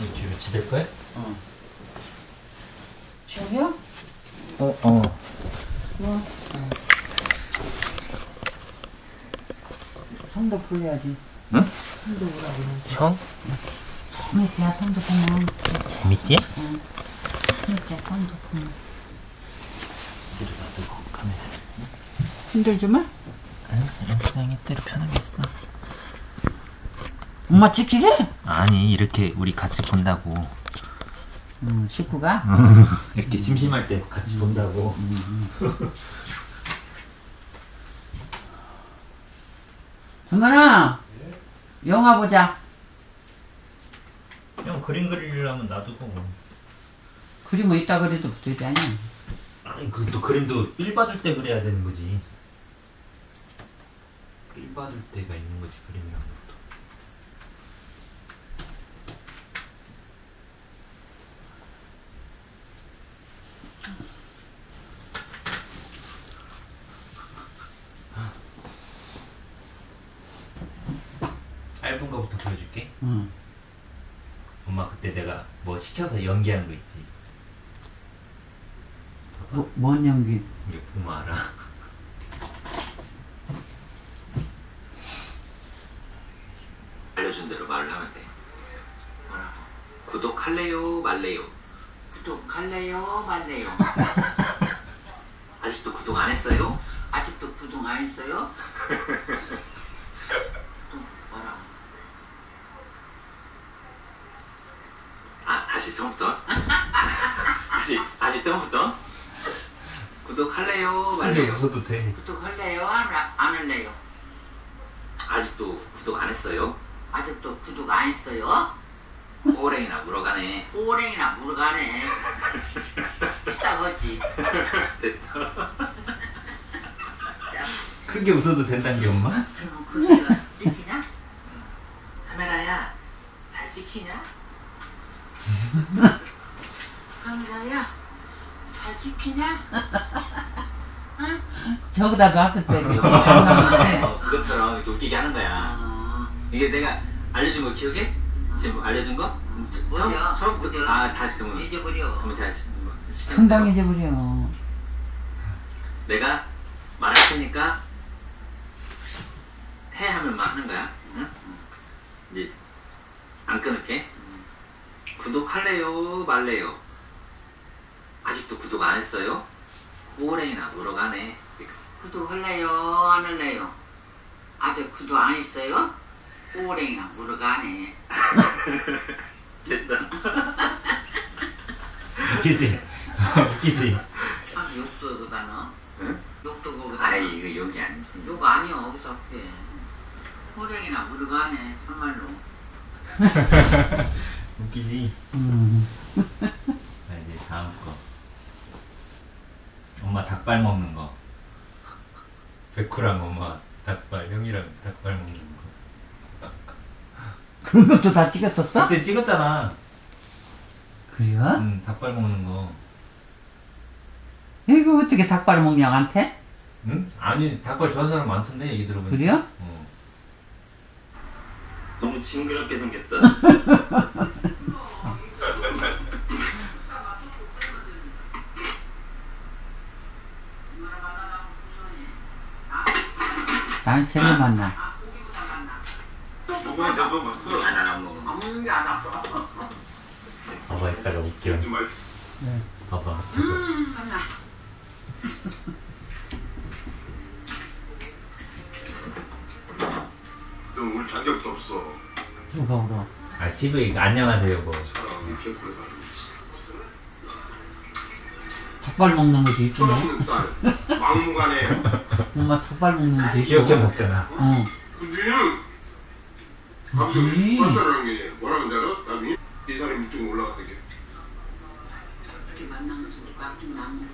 이 뒤로 지댈 거야? 어. 저기요? 어 어. 뭐? 손도 풀려야지. 응? 손도 오라고 해야지. 형? 재밌지야, 손도 풀면. 재밌지? 재밌지야, 손도 풀면. 뒤로 놔두고 카메라. 힘들지 마? 아니 그냥 이대로 편하겠어. 엄마 찍히게? 아니 이렇게 우리 같이 본다고. 응, 식구가? 이렇게 심심할 때 같이 본다고. 정관아! 영화 보자. 형 그림 그리려면 놔두고. 그림 뭐 있다 그래도 되지 않냐? 아니 그또 그림도 삘 받을 때 그려야 되는 거지. 삘 받을 때가 있는 거지 그림이란 거 부터 보여줄게. 응. 엄마 그때 내가 뭐 시켜서 연기한 거 있지. 뭐, 뭔 연기? 이거 보면 알아. 알려준 대로 말을 하면 돼. 뭐라고? 구독할래요, 말래요? 구독할래요, 말래요? 아직도 구독 안 했어요? 아직도 구독 안 했어요? 또 뭐라고? 아, 다시 처음부터? 다시, 다시 처음부터? 구독할래요, 말래요? 웃어도 돼. 구독할래요? 안, 안 할래요? 아직도 구독 안 했어요? 아직도 구독 안 했어요? 호랭이나 물어가네. 호랭이나 물어가네. 이따 거지. 됐어. 크게 웃어도 된다는 게 엄마? 그럼 그 소리가 찍히냐? 카메라야, 잘 찍히냐? 카메라야, 잘 찍히냐? 저기다 놨을 때. 이렇게 어, 나오는데. 그것처럼 이렇게 웃기게 하는 거야. 이게 내가 알려준 거 기억해? 지금 알려준 거? 처음, 처음부터 아 다시 그러면 잊어버려. 그러면 잘 시- 시키는 금방. 잊어버려. 내가 말할 테니까 해 하면만 하는 거야. 응? 이제 안 끊을게. 구독할래요, 말래요? 아직도 구독 안 했어요? 호랭이나 물어가네. 여기까지. 구독할래요, 안 할래요? 아직 구독 안 했어요? 호랭이나 물어가네. 됐어. 웃기지? 웃기지? 참 욕도 그다 너. 응? 욕도 거기다. 아이 이거 욕이 아니지. 욕 아니야 어디서 해. 호랭이나 물어가네 참말로. 웃기지? 음. 자 이제 다음 거 엄마 닭발 먹는 거 백호랑 엄마 닭발 형이랑 닭발 먹는 거 그런 것도 다 찍었었어? 그때 찍었잖아 그래요? 응 닭발 먹는 거 이거 어떻게 닭발 먹냐, 한테? 응? 아니 닭발 좋아하는 사람 많던데 얘기 들어보니까 그래요? 어. 너무 징그럽게 생겼어. 난 재미 만나. 봐봐 이따가 웃겨 정말 봐봐 너울 자격도 없어. 누가 울어? 아 TV 안녕하세요 뭐 닭발 먹는 것도 이쁘네. 철없는 딸, 막무가내. 엄마 닭발 먹는 것도 귀엽게 이쁘고. 먹잖아 어. 갑자기 음. 습관자라는 게 뭐라고 하는지 알아? 나중에 이 사람이 이쪽으로 올라갔던 게. 이렇게 만난 것은 막좀 거.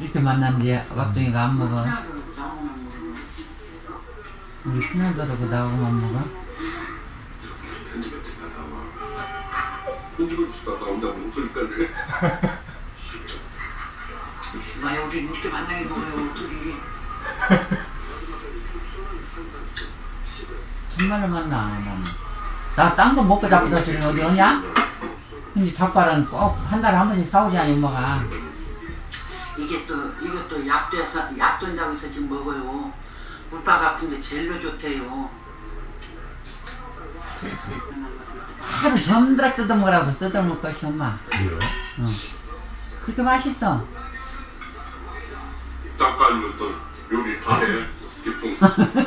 이렇게 만났는데 막둥이가 안 먹어. 거. 우리 큰아들하고 나하고만 먹어. 만나게 먹어요 정말로 만나 나는. 나딴 거 먹고 자꾸 다시는 어디 오냐? 근데 닭발은 꼭 한 달에 한 번씩 싸우지 않니 엄마가. 이게 또 이것도 약도에서 약돈장에서 지금 먹어요. 물박 아픈데 제일로 좋대요. 하루 전드라 뜯어먹으라고 뜯어먹을 것이 엄마. 그래요? 그렇게 맛있어 닭발 어떤 요리 다해. 기풍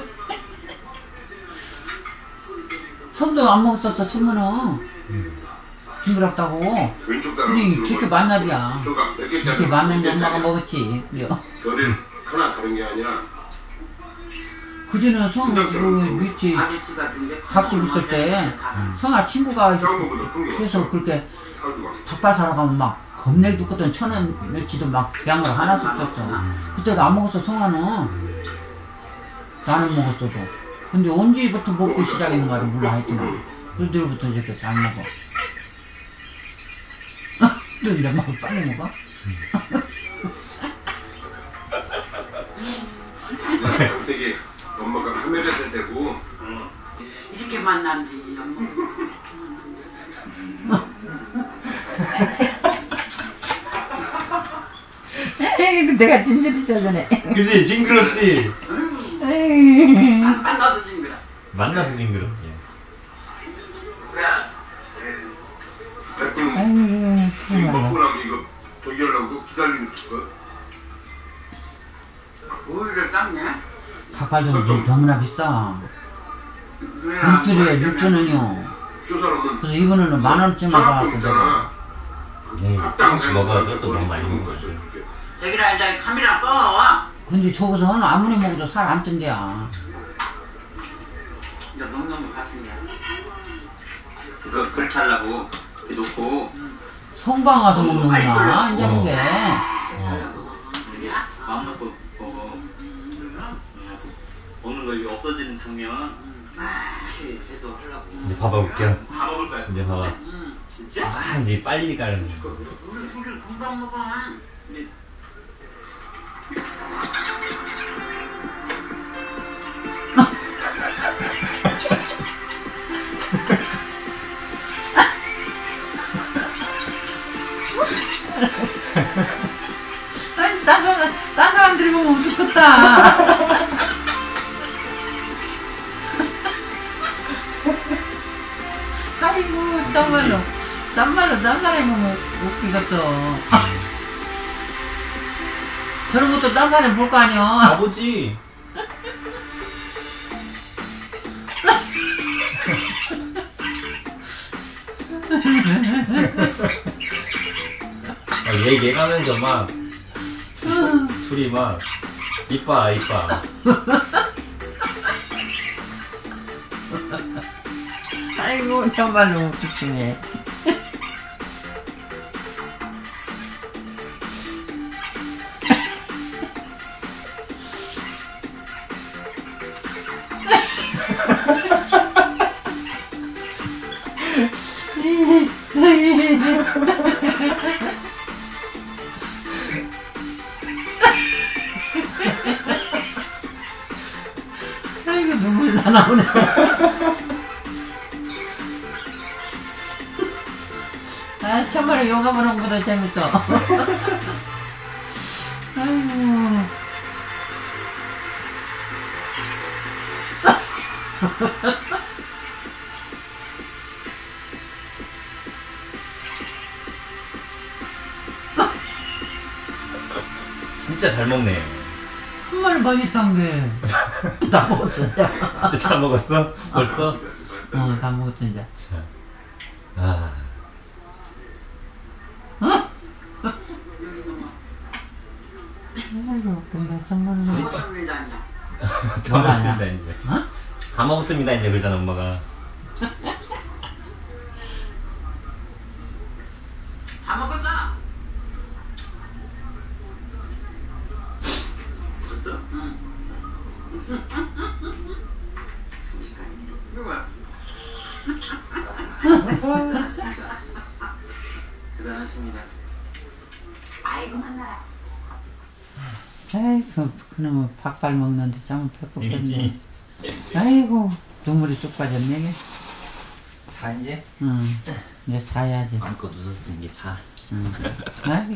손도 안 먹었었어 손문은 징그럽다고. 왼쪽 그렇게 저가 몇 개짜리 그렇게 만났는데 엄마가 먹었지. 그래요 별이 하나 다른 게 아니라 그전에 성 그 밑에 아저씨가 중에 밥집 있을 때 성아 친구가 해서 그렇게 닭발 사러 가면 막 겁내기 두껍던 천원 멸치도 막 양으로 하나씩 줬어 그때도 안 먹었어 성아는 나는 먹었어도. 근데 언제부터 먹기 시작했는가를 몰라 하여튼. 그때부터 이렇게 잘 먹어. 근데 막 빨리 먹어? 되게 엄마가 카메라에 대고. 이렇게 만난지 엄마 에 내가 진절이 저전에 그지? 징그럽지? 안 만나도 징그러. 만나서 징그럽 예. 대충 지금 먹고 나면 이거 저기 하려고 기다리고 있을 거 오이를 삶네 닭발도 너무나 비싸. 6kg에 6천 원이요. 저 사람은 그래서 이거는 만 원쯤 받았거든 있잖아. 에이 조금씩 먹어야죠 또 너무 많이 먹어요 여기라 이제 카메라 꺼. 근데 저거서는 아무리 먹어도 살 안 뜬대야 이제 먹는 거 같은데. 그래서 그렇게 하려고 이렇게 놓고. 성방 와서 먹는구나. 이제 어. 그게 마음 먹고 보고 먹는 거 이게 없어지는 장면. 이렇게 해서 하려고. 이제 봐봐 볼게요 다 먹을 거야 이제 봐봐. 진짜? 아 이제 빨리 가는 우리 둘이 금방 먹어 죽겠다. 아이고 정말로. 정말로 딴 사람이 보면 웃기겠어 저런 것도 딴 사람이 볼거 아니야. 가보지. 아, 얘 얘가면서 막 둘이 막 이뻐 이뻐. 아이고 정말로 웃기네 나오네. 아 참말로 요가 보는 것보다 재밌어. 아이고 진짜 잘 먹네 정말 맛있단 게다 먹었어 이제 다 먹었어? 벌써? 어 다 먹었어 이제 자. 아 정말로 먹었습니다 이제 다 뭐라 먹었습니다 이제 어? 다 먹었습니다 이제 그러잖아 엄마가 다 먹었어 벌써? 누구야 대단하십니다. 아이고 만나라. 아이고 그놈은 밥발 먹는데 참 배고팠네? 아이고 눈물이 쭉 빠졌네 이게. 자 이제? 응. 이제 자야지 마음껏 웃었으니 자. 응. 아이고